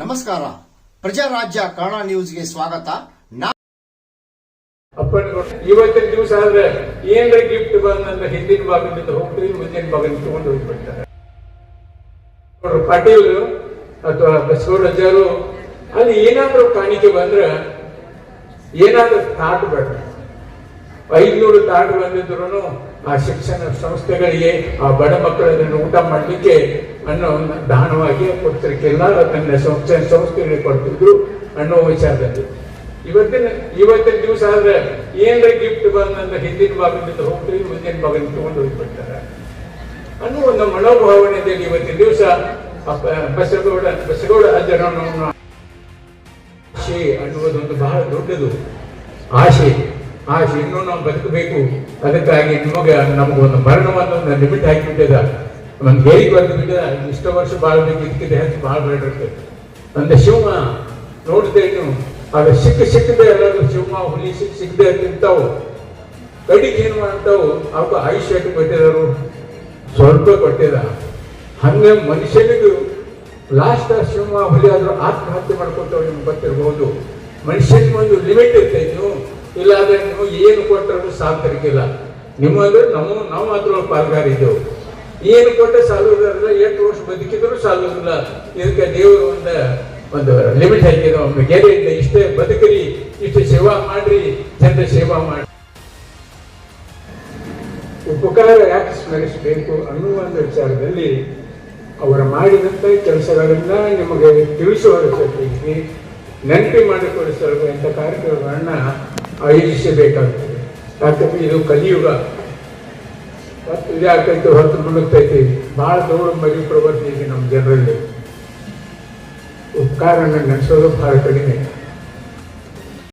ನಮಸ್ಕಾರ. ಪ್ರಜಾರಾಜ್ಯ ಕನ್ನಡ ನ್ಯೂಸ್ಗೆ ಸ್ವಾಗತ. ಇವತ್ತಿನ ದಿವಸ ಆದ್ರೆ ಏನ್ರ ಗಿಫ್ಟ್ ಬಂದ್ರೆ ಹಿಂದಿನ ಭಾಗದಿಂದ ಹೋಗ್ತೀವಿ ಮುಂದಿನ ಭಾಗದಿಂದ ತಗೊಂಡು ಹೋಗ್ಬಿಡ್ತಾರೆ. ಪಾಟೀಲ್ ಅಥವಾ ಬಸವರಾಜರು ಅಲ್ಲಿ ಏನಾದ್ರೂ ಕಾಣಿಕೆ ಬಂದ್ರೆ ಏನಾದ್ರೂ ತಾಟ್ ಬೇಡ ಐದ್ನೂರು ತಾಟ್ ಬಂದಿದ್ರು ಆ ಶಿಕ್ಷಣ ಸಂಸ್ಥೆಗಳಿಗೆ, ಆ ಬಡ ಮಕ್ಕಳನ್ನು ಊಟ ಮಾಡಲಿಕ್ಕೆ ಅನ್ನೋ ದಾನವಾಗಿ ಕೊಡ್ತಿರ್ಕಿಲ್ಲ ತನ್ನ ಸಂಸ್ಥೆ ಸಂಸ್ಥೆಗಳಿಗೆ ಕೊಡ್ತಿದ್ರು ಅನ್ನೋ ವಿಚಾರದಲ್ಲಿ. ಇವತ್ತಿನ ಇವತ್ತಿನ ದಿವಸ ಆದ್ರೆ ಏನ್ರ ಗಿಫ್ಟ್ ಬಂದ ಹಿಂದಿನ ಭಾಗದಿಂದ ಹೋಗ್ತೀವಿ ಮುಂದಿನ ಭಾಗದಿಂದ ತಗೊಂಡು ಹೋಗ್ಬಿಡ್ತಾರೆ. ಅನ್ನೋ ಒಂದು ಮನೋಭಾವನೆಯಲ್ಲಿ ಇವತ್ತಿನ ದಿವಸ ಬಸಗೌಡ ಬಸಗೌಡ ಅಜ್ಜನವರನ್ನು ಆಶೆ ಅನ್ನುವುದೊಂದು ಬಹಳ ದೊಡ್ಡದು. ಆಶೆ ಆಶೆ ಇನ್ನೂ ನಾವು ಬದುಕಬೇಕು. ಅದಕ್ಕಾಗಿ ನಿಮಗೆ ನಮಗೊಂದು ಮರಣವನ್ನು ಲಿಮಿಟ್ ಹಾಕಿಬಿಟ್ಟಿದ ಒಂದು ಬರೆದು ಬಿಟ್ಟಿದ ಇಷ್ಟು ವರ್ಷ ಬಾಳ್ಬೇಕು ಇದಕ್ಕಿಂತ ಹೆಚ್ಚು ಬಾಳ ಬೇಡಿರ್ತದೆ ಒಂದು ನೋಡಿದೆ ಇನ್ನು ಆಗ ಸಿಕ್ಕ ಸಿಕ್ಕದೆ ಎಲ್ಲರೂ ಶಿವಮ ಹುಲಿ ಸಿಕ್ಕ ಸಿಕ್ಕದೆ ತಿಂತಾವು ಕಡಿಗೆ ಏನು ಮಾಡ್ತಾವು ಅವಕ್ಕೆ ಆಯುಷ್ಯ ಕೊಟ್ಟಿದರು ಸ್ವಲ್ಪ ಕೊಟ್ಟಿದ ಹಂಗೆ ಮನುಷ್ಯನಿಗೂ ಲಾಸ್ಟ್ ಸಿಂಹ ಹುಲಿ ಆದರೂ ಆತ್ಮಹತ್ಯೆ ಮಾಡ್ಕೊತಾವ್ ನಿಮ್ಗೆ ಗೊತ್ತಿರಬಹುದು ಮನುಷ್ಯನಿಗೆ ಒಂದು ಲಿಮಿಟ್ ಇರ್ತೈತೆ ನೀವು ಇಲ್ಲಾಂದ್ರೆ ನೀವು ಏನು ಕೊಟ್ಟರೂ ಸಾರ್ಥರಿಕಿಲ್ಲ ನಿಮ್ಮಂದ್ರೆ ನಾವು ನಾವು ಮಾತ್ರ ಪಾಲ್ಗಾರ ಇದ್ದೆವು. ಏನು ಕೊಟ್ಟ ಸಾಲುವುದಿಲ್ಲ ಎಷ್ಟು ವರ್ಷ ಬದುಕಿದ್ರು ಸಾಲುವುದಿಲ್ಲ ಇದಕ್ಕೆ ದೇವರು ಒಂದು ಒಂದು ಲಿಮಿಟ್ ಹಾಕಿದ ಒಂದು ಗೆರೆಯಿಂದ ಇಷ್ಟೇ ಬದುಕರಿ, ಇಷ್ಟು ಸೇವಾ ಮಾಡ್ರಿ, ಜನರ ಸೇವಾ ಮಾಡಿ ಉಪಕಾರ ಯಾಕೆ ಸ್ಮರಿಸಬೇಕು ಅನ್ನುವ ಒಂದು ವಿಚಾರದಲ್ಲಿ ಅವರು ಮಾಡಿದಂಥ ಕೆಲಸಗಳನ್ನ ನಿಮಗೆ ತಿಳಿಸುವ ಸಲುವಾಗಿ ನೆನಪಿ ಮಾಡಿಕೊಳ್ಳಿಸಲು ಇಂಥ ಕಾರ್ಯಕ್ರಮಗಳನ್ನ ಆಯೋಜಿಸಬೇಕಾಗ್ತದೆ. ಯಾಕಂದ್ರೆ ಇದು ಕಲಿಯುಗ. ಮತ್ತು ಇದಾಕೈತೆ ಹೊರತು ಮುಳುಗ್ತೈತಿ ಬಹಳ ದೊಡ್ಡ ಮರಿ ಪ್ರವೃತ್ತಿ ಇದೆ ನಮ್ಮ ಜನರಲ್ಲಿ. ಉಪಕಾರನ ನಡೆಸೋದು ಬಹಳ ಕಡಿಮೆ.